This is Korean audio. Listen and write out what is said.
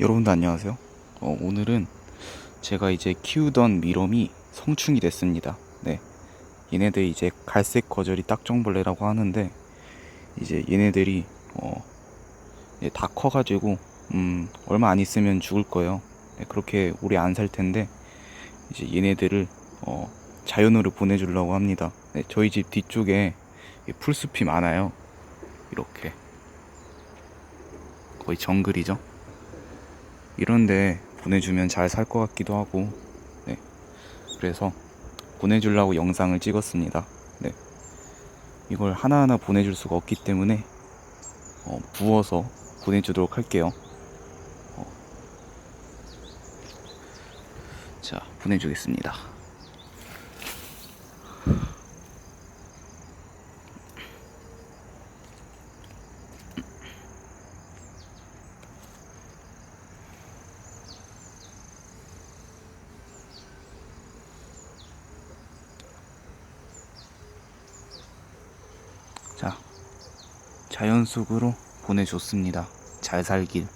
여러분들 안녕하세요. 어, 오늘은 제가 이제 키우던 미롬이 성충이 됐습니다. 네. 얘네들 이제 갈색 거절이 딱정벌레라고 하는데 이제 얘네들이 어, 이제 다 커가지고 음, 얼마 안 있으면 죽을 거예요. 네, 그렇게 오래 안 살 텐데 이제 얘네들을 어, 자연으로 보내주려고 합니다. 네, 저희 집 뒤쪽에 이 풀숲이 많아요. 이렇게 거의 정글이죠. 이런데 보내주면 잘 살 것 같기도 하고 네. 그래서 보내주려고 영상을 찍었습니다. 네. 이걸 하나하나 보내줄 수가 없기 때문에 어, 부어서 보내주도록 할게요. 어. 자 보내주겠습니다 자 자연 속으로 보내줬습니다. 잘 살길